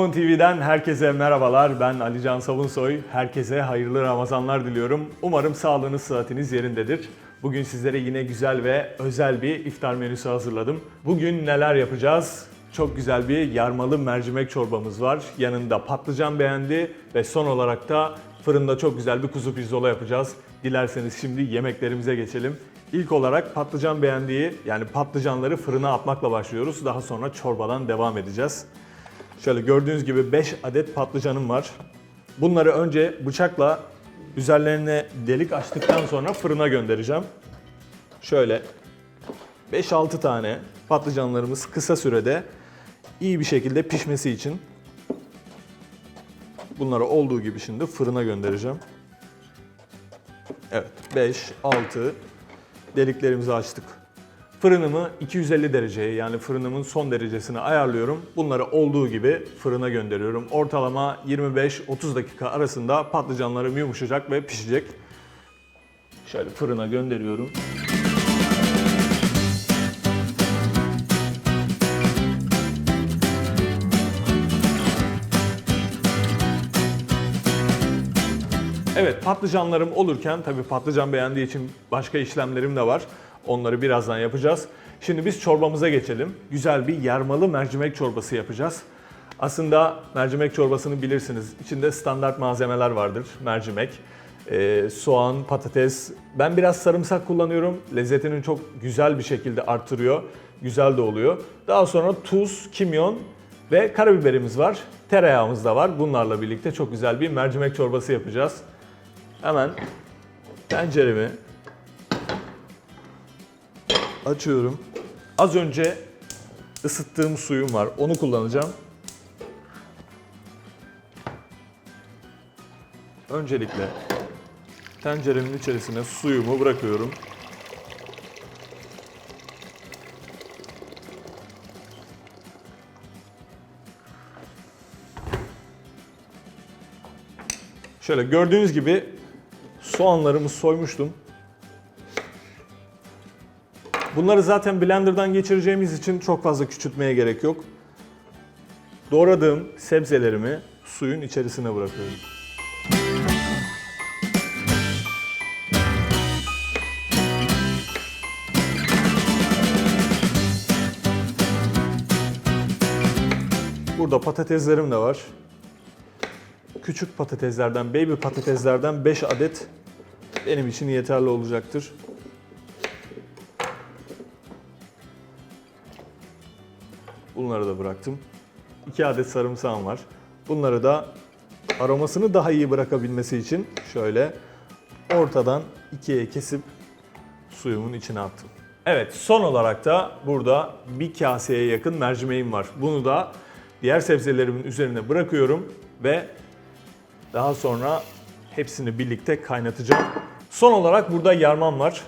Woman TV'den herkese merhabalar. Ben Ali Can Savunsoy. Herkese hayırlı Ramazanlar diliyorum. Umarım sağlığınız, sıhhatiniz yerindedir. Bugün sizlere yine güzel ve özel bir iftar menüsü hazırladım. Bugün neler yapacağız? Çok güzel bir yarmalı mercimek çorbamız var. Yanında patlıcan beğendi ve son olarak da fırında çok güzel bir kuzu pirzola yapacağız. Dilerseniz şimdi yemeklerimize geçelim. İlk olarak patlıcan beğendiği yani patlıcanları fırına atmakla başlıyoruz. Daha sonra çorbadan devam edeceğiz. Şöyle gördüğünüz gibi 5 adet patlıcanım var. Bunları önce bıçakla üzerlerine delik açtıktan sonra fırına göndereceğim. Şöyle 5-6 tane patlıcanlarımız kısa sürede iyi bir şekilde pişmesi için bunları olduğu gibi şimdi fırına göndereceğim. Evet 5, 6 deliklerimizi açtık. Fırınımı 250 dereceye yani fırınımın son derecesine ayarlıyorum. Bunları olduğu gibi fırına gönderiyorum. Ortalama 25-30 dakika arasında patlıcanlarım yumuşayacak ve pişecek. Şöyle fırına gönderiyorum. Evet patlıcanlarım olurken tabii patlıcan beğendiği için başka işlemlerim de var. Onları birazdan yapacağız. Şimdi biz çorbamıza geçelim. Güzel bir yarmalı mercimek çorbası yapacağız. Aslında mercimek çorbasını bilirsiniz. İçinde standart malzemeler vardır. Mercimek, e, soğan, patates. Ben biraz sarımsak kullanıyorum. Lezzetini çok güzel bir şekilde artırıyor. Güzel de oluyor. Daha sonra tuz, kimyon ve karabiberimiz var. Tereyağımız da var. Bunlarla birlikte çok güzel bir mercimek çorbası yapacağız. Hemen tenceremi açıyorum. Az önce ısıttığım suyum var. Onu kullanacağım. Öncelikle tencerenin içerisine suyumu bırakıyorum. Şöyle gördüğünüz gibi soğanlarımı soymuştum. Bunları zaten blenderdan geçireceğimiz için çok fazla küçültmeye gerek yok. Doğradığım sebzelerimi suyun içerisine bırakıyorum. Burada patateslerim de var. Küçük patateslerden, baby patateslerden 5 adet benim için yeterli olacaktır. Bunları da bıraktım. 2 adet sarımsağım var. Bunları da aromasını daha iyi bırakabilmesi için şöyle ortadan ikiye kesip suyumun içine attım. Evet son olarak da burada bir kaseye yakın mercimeğim var. Bunu da diğer sebzelerimin üzerine bırakıyorum ve daha sonra hepsini birlikte kaynatacağım. Son olarak burada yarmam var.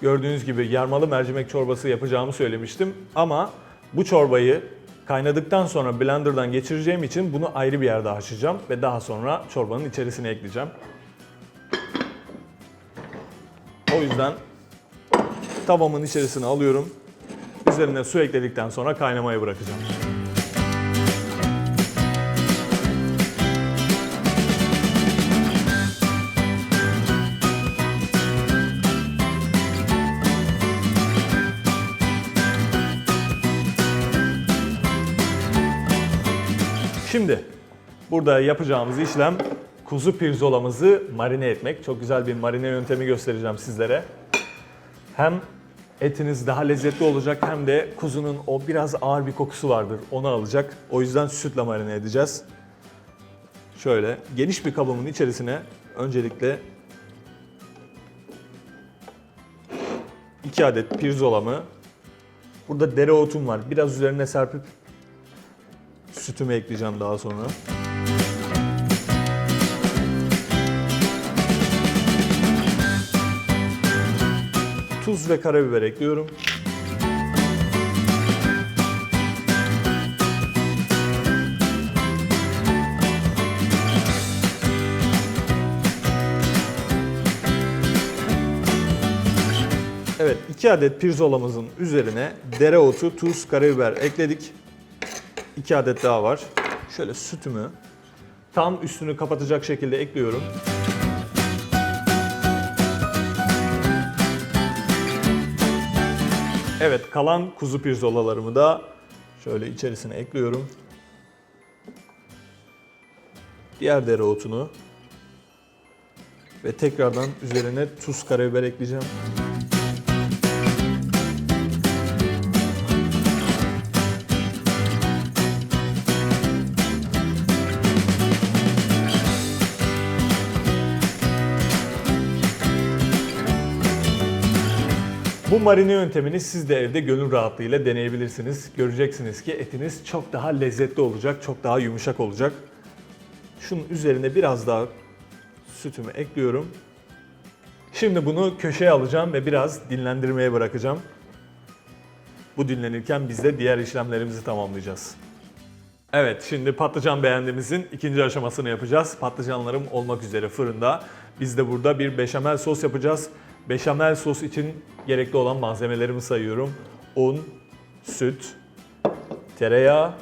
Gördüğünüz gibi yarmalı mercimek çorbası yapacağımı söylemiştim. Ama bu çorbayı kaynadıktan sonra blenderdan geçireceğim için bunu ayrı bir yerde haşlayacağım. Ve daha sonra çorbanın içerisine ekleyeceğim. O yüzden tavamın içerisine alıyorum. Üzerine su ekledikten sonra kaynamaya bırakacağım. Şimdi burada yapacağımız işlem kuzu pirzolamızı marine etmek. Çok güzel bir marine yöntemi göstereceğim sizlere. Hem etiniz daha lezzetli olacak hem de kuzunun o biraz ağır bir kokusu vardır. Onu alacak. O yüzden sütle marine edeceğiz. Şöyle geniş bir kabımın içerisine öncelikle 2 adet pirzolamı Burada dereotum var. Biraz üzerine serpip sütümü ekleyeceğim daha sonra. Tuz ve karabiber ekliyorum. Evet 2 adet pirzolamızın üzerine dereotu, tuz, karabiber ekledik. 2 adet daha var. şöyle sütümü tam üstünü kapatacak şekilde ekliyorum. Evet, kalan kuzu pirzolalarımı da şöyle içerisine ekliyorum. Diğer dereotunu ve tekrardan üzerine tuz, karabiber ekleyeceğim. Bu marine yöntemini siz de evde gönül rahatlığıyla deneyebilirsiniz. Göreceksiniz ki etiniz çok daha lezzetli olacak, çok daha yumuşak olacak. Şunun üzerine biraz daha sütümü ekliyorum. Şimdi bunu köşeye alacağım ve biraz dinlendirmeye bırakacağım. Bu dinlenirken biz de diğer işlemlerimizi tamamlayacağız. Evet, şimdi patlıcan beğendiğimizin ikinci aşamasını yapacağız. Patlıcanlarım olmak üzere fırında. Biz de burada bir beşamel sos yapacağız. Beşamel sos için gerekli olan malzemelerimi sayıyorum. Un, süt, tereyağı,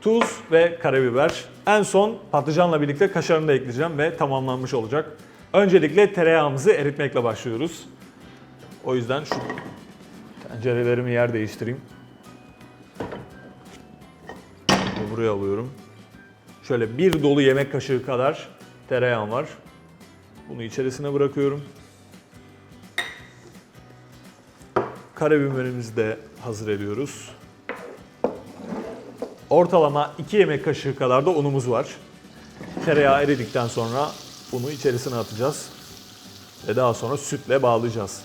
tuz ve karabiber. En son patlıcanla birlikte kaşarını da ekleyeceğim ve tamamlanmış olacak. Öncelikle tereyağımızı eritmekle başlıyoruz. O yüzden şu tencerelerimi yer değiştireyim. Buraya alıyorum. Şöyle bir dolu yemek kaşığı kadar tereyağım var. Bunu içerisine bırakıyorum. Karabiberimizi de hazır ediyoruz. Ortalama 2 yemek kaşığı kadar da unumuz var. Tereyağı eridikten sonra unu içerisine atacağız. Ve daha sonra sütle bağlayacağız.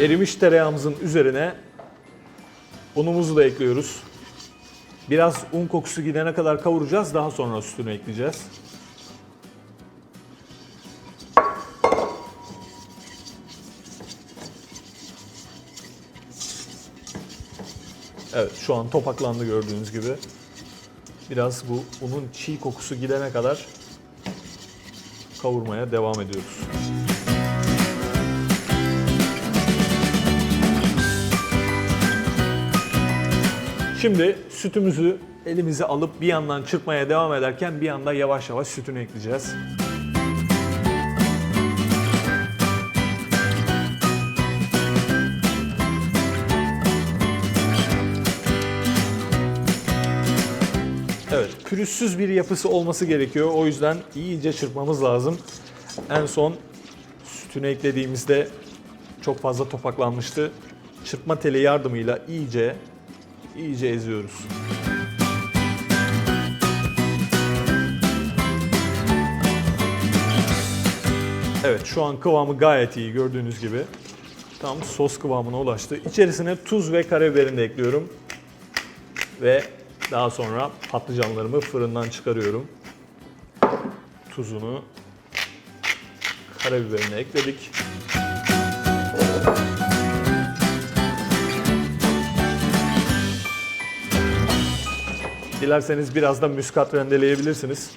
Erimiş tereyağımızın üzerine unumuzu da ekliyoruz. Biraz un kokusu gidene kadar kavuracağız. Daha sonra sütünü ekleyeceğiz. Evet şu an topaklandı gördüğünüz gibi. Biraz bu unun çiğ kokusu gidene kadar kavurmaya devam ediyoruz. Şimdi sütümüzü elimize alıp bir yandan çırpmaya devam ederken bir yandan yavaş yavaş sütünü ekleyeceğiz. Evet, pürüzsüz bir yapısı olması gerekiyor. O yüzden iyice çırpmamız lazım. En son sütünü eklediğimizde çok fazla topaklanmıştı. Çırpma teli yardımıyla iyice iyice eziyoruz. Evet şu an kıvamı gayet iyi gördüğünüz gibi. Tam sos kıvamına ulaştı. İçerisine tuz ve karabiberini ekliyorum. Ve daha sonra patlıcanlarımı fırından çıkarıyorum. Tuzunu, karabiberini ekledik. Dilerseniz biraz da muskat rendeleyebilirsiniz.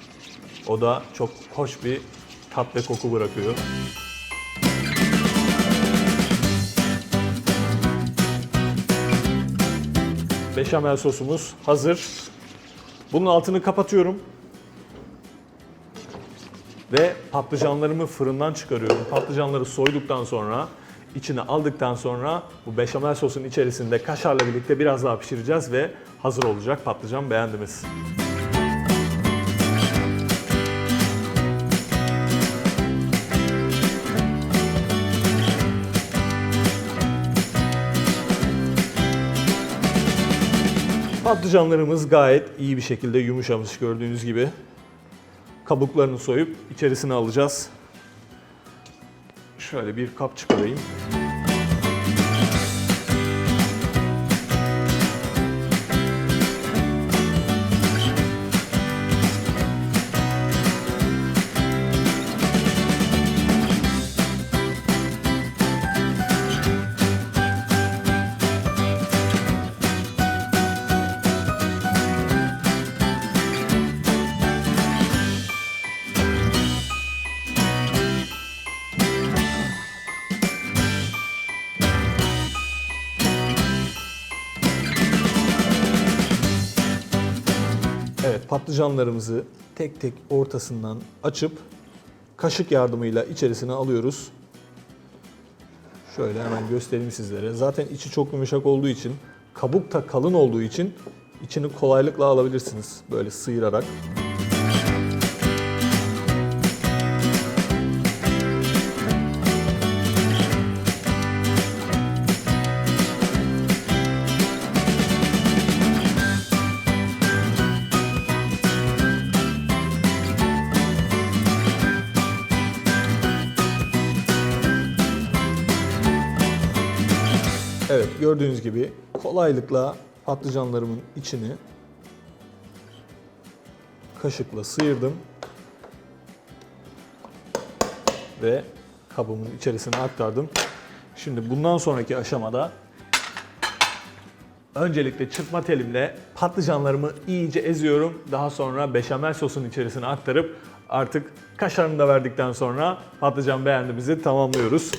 O da çok hoş bir tat ve koku bırakıyor. Beşamel sosumuz hazır. Bunun altını kapatıyorum. Ve patlıcanlarımı fırından çıkarıyorum. Patlıcanları soyduktan sonra, içine aldıktan sonra bu beşamel sosun içerisinde kaşarla birlikte biraz daha pişireceğiz ve hazır olacak patlıcan beğendimiz. Patlıcanlarımız gayet iyi bir şekilde yumuşamış gördüğünüz gibi. Kabuklarını soyup içerisine alacağız. Şöyle bir kap çıkarayım. Patlıcanlarımızı tek tek ortasından açıp kaşık yardımıyla içerisine alıyoruz. Şöyle hemen göstereyim sizlere. Zaten içi çok yumuşak olduğu için, kabuk da kalın olduğu için içini kolaylıkla alabilirsiniz böyle sıyırarak. Gördüğünüz gibi kolaylıkla patlıcanlarımın içini kaşıkla sıyırdım. Ve kabımın içerisine aktardım. Şimdi bundan sonraki aşamada öncelikle çırpma telimle patlıcanlarımı iyice eziyorum. Daha sonra beşamel sosun içerisine aktarıp artık kaşarını da verdikten sonra patlıcan beğendiğimizi tamamlıyoruz.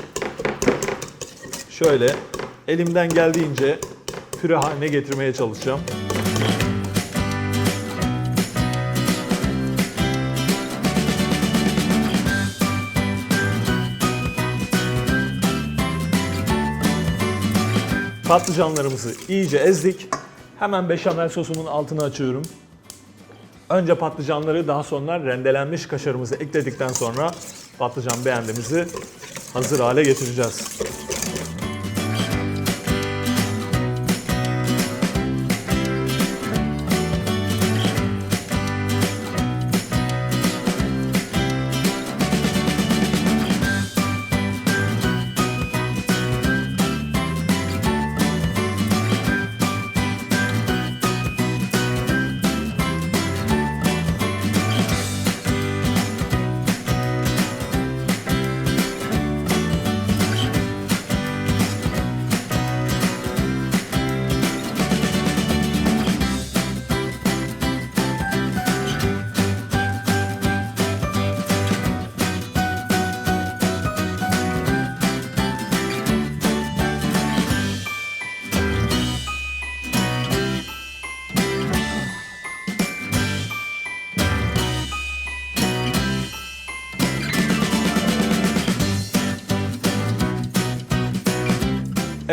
Şöyle elimden geldiğince püre haline getirmeye çalışacağım. Patlıcanlarımızı iyice ezdik. Hemen beşamel sosumun altını açıyorum. Önce patlıcanları daha sonra rendelenmiş kaşarımızı ekledikten sonra patlıcan beğendiğimizi hazır hale getireceğiz.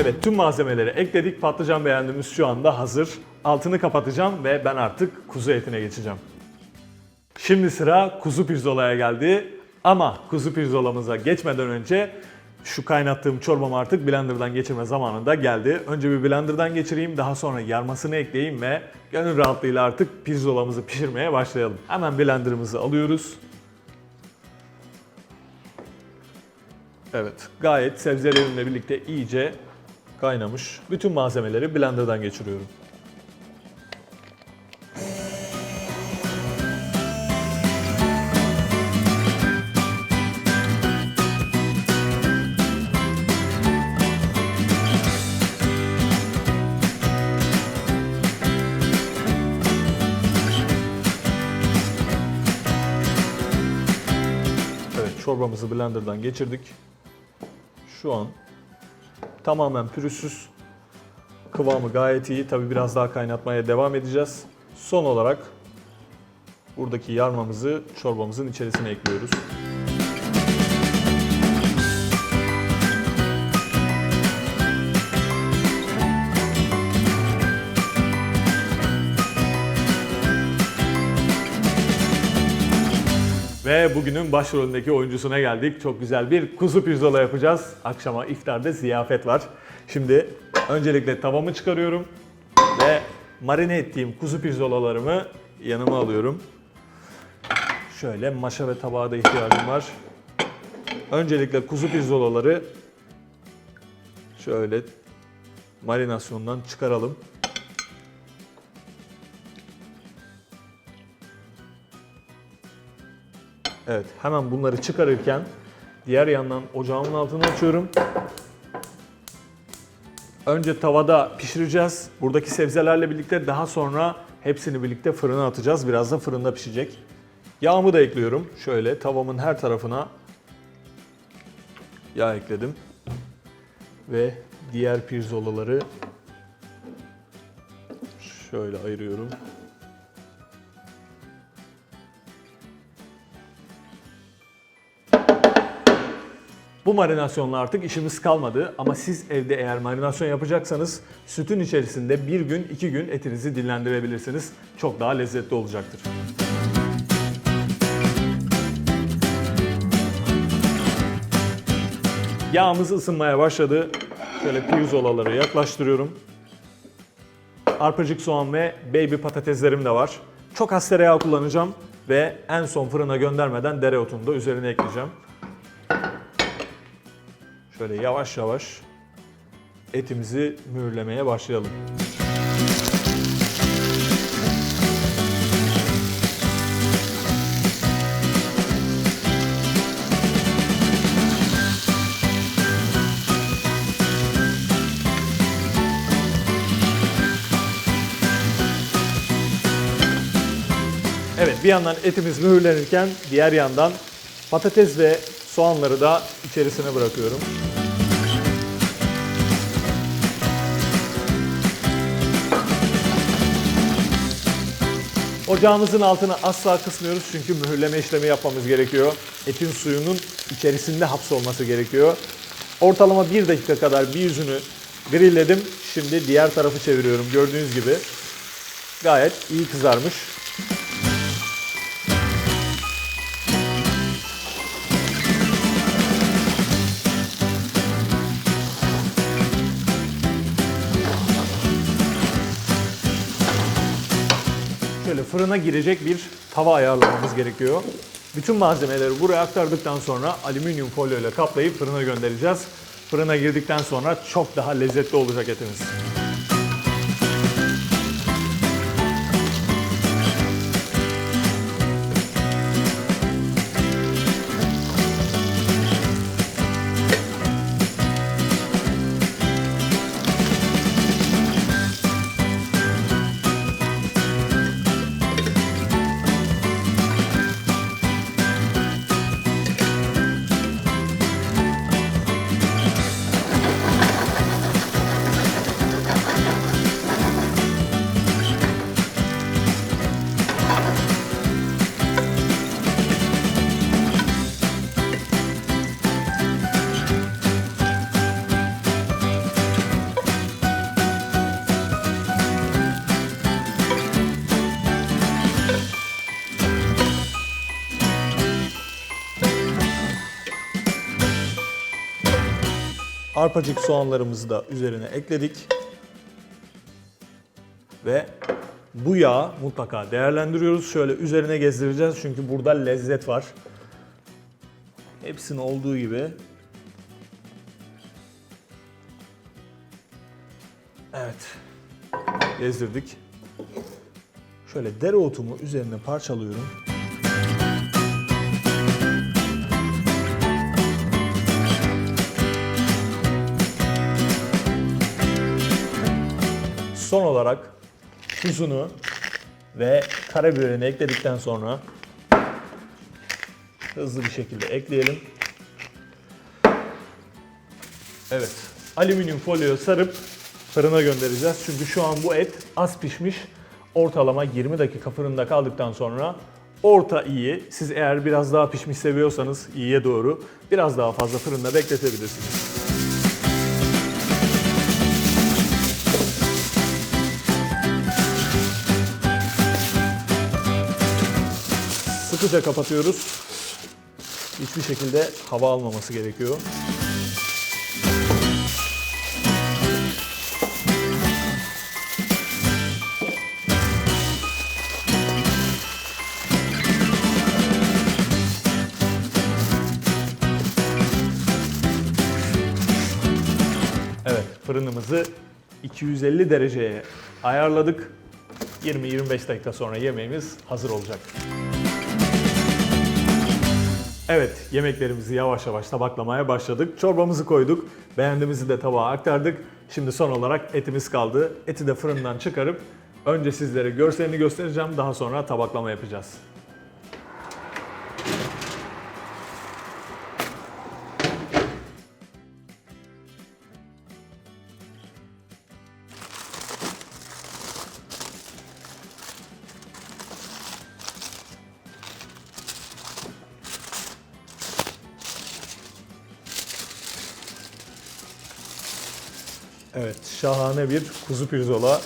Evet tüm malzemeleri ekledik. Patlıcan beğendiğimiz şu anda hazır. Altını kapatacağım ve ben artık kuzu etine geçeceğim. Şimdi sıra kuzu pirzolaya geldi. Ama kuzu pirzolamıza geçmeden önce şu kaynattığım çorbamı artık blenderdan geçirme zamanı da geldi. Önce bir blenderdan geçireyim, daha sonra yarmasını ekleyeyim ve gönül rahatlığıyla artık pirzolamızı pişirmeye başlayalım. Hemen blenderımızı alıyoruz. Evet, gayet sebzelerimle birlikte iyice kaynamış. Bütün malzemeleri blenderdan geçiriyorum. Çorbamızı blenderdan geçirdik. Şu an tamamen pürüzsüz. Kıvamı gayet iyi. Tabi biraz daha kaynatmaya devam edeceğiz. Son olarak buradaki yarmamızı çorbamızın içerisine ekliyoruz. Ve bugünün başrolündeki oyuncusuna geldik. Çok güzel bir kuzu pirzola yapacağız. Akşama iftarda ziyafet var. Şimdi öncelikle tavamı çıkarıyorum ve marine ettiğim kuzu pirzolalarımı yanıma alıyorum. Şöyle maşa ve tabağa da ihtiyacım var. Öncelikle kuzu pirzolaları şöyle marinasyondan çıkaralım. Evet, hemen bunları çıkarırken diğer yandan ocağımın altını açıyorum. Önce tavada pişireceğiz. Buradaki sebzelerle birlikte daha sonra hepsini birlikte fırına atacağız. Biraz da fırında pişecek. Yağımı da ekliyorum. Şöyle tavamın her tarafına yağ ekledim. Ve diğer pirzolaları şöyle ayırıyorum. Bu marinasyonla artık işimiz kalmadı ama siz evde eğer marinasyon yapacaksanız sütün içerisinde bir gün iki gün etinizi dinlendirebilirsiniz. Çok daha lezzetli olacaktır. Yağımız ısınmaya başladı. Şöyle pirzolaları yaklaştırıyorum. Arpacık soğan ve baby patateslerim de var. Çok az tereyağı kullanacağım ve en son fırına göndermeden dereotunu da üzerine ekleyeceğim. Şöyle yavaş yavaş etimizi mühürlemeye başlayalım. Evet bir yandan etimiz mühürlenirken diğer yandan patates ve soğanları da içerisine bırakıyorum. Ocağımızın altını asla kısmıyoruz çünkü mühürleme işlemi yapmamız gerekiyor. Etin suyunun içerisinde hapsolması gerekiyor. Ortalama bir dakika kadar bir yüzünü grilledim. Şimdi diğer tarafı çeviriyorum gördüğünüz gibi. Gayet iyi kızarmış. Şöyle fırına girecek bir tava ayarlamamız gerekiyor. Bütün malzemeleri buraya aktardıktan sonra alüminyum folyo ile kaplayıp fırına göndereceğiz. Fırına girdikten sonra çok daha lezzetli olacak etimiz. Arpacık soğanlarımızı da üzerine ekledik. Ve bu yağı mutlaka değerlendiriyoruz. Şöyle üzerine gezdireceğiz çünkü burada lezzet var. Hepsinin olduğu gibi. Evet. Gezdirdik. Şöyle dereotumu üzerine parçalıyorum. Olarak tuzunu ve karabiberini ekledikten sonra hızlı bir şekilde ekleyelim. Evet, alüminyum folyoya sarıp fırına göndereceğiz. Çünkü şu an bu et az pişmiş. Ortalama 20 dakika fırında kaldıktan sonra orta iyi. Siz eğer biraz daha pişmiş seviyorsanız iyiye doğru biraz daha fazla fırında bekletebilirsiniz. Sıkıca kapatıyoruz. Hiçbir şekilde hava almaması gerekiyor. Evet, fırınımızı 250 dereceye ayarladık. 20-25 dakika sonra yemeğimiz hazır olacak. Evet, yemeklerimizi yavaş yavaş tabaklamaya başladık. Çorbamızı koyduk, beğendiğimizi de tabağa aktardık. Şimdi son olarak etimiz kaldı. Eti de fırından çıkarıp önce sizlere görselini göstereceğim, daha sonra tabaklama yapacağız. Şahane bir kuzu pirzola.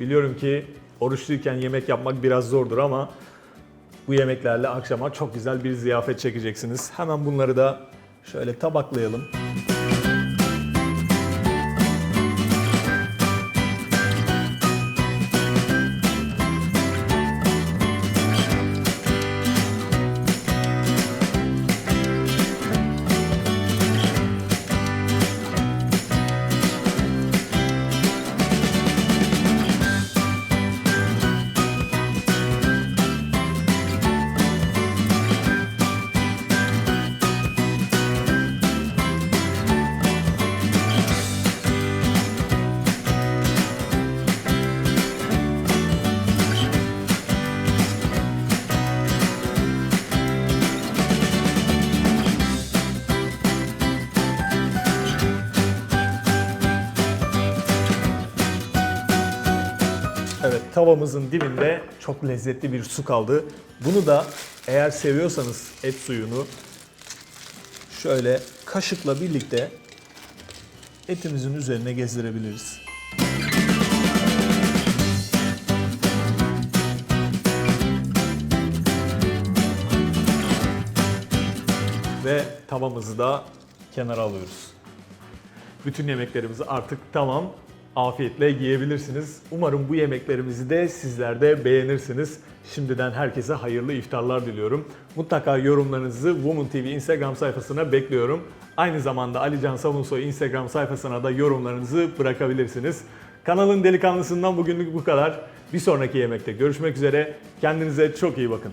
Biliyorum ki oruçluyken yemek yapmak biraz zordur ama bu yemeklerle akşama çok güzel bir ziyafet çekeceksiniz. Hemen bunları da şöyle tabaklayalım. Tavamızın dibinde çok lezzetli bir su kaldı. Bunu da eğer seviyorsanız et suyunu şöyle kaşıkla birlikte etimizin üzerine gezdirebiliriz. Ve tavamızı da kenara alıyoruz. Bütün yemeklerimizi artık tamam afiyetle yiyebilirsiniz. Umarım bu yemeklerimizi de sizler de beğenirsiniz. Şimdiden herkese hayırlı iftarlar diliyorum. Mutlaka yorumlarınızı Woman TV Instagram sayfasına bekliyorum. Aynı zamanda Ali Can Savunsoy Instagram sayfasına da yorumlarınızı bırakabilirsiniz. Kanalın delikanlısından bugünlük bu kadar. Bir sonraki yemekte görüşmek üzere. Kendinize çok iyi bakın.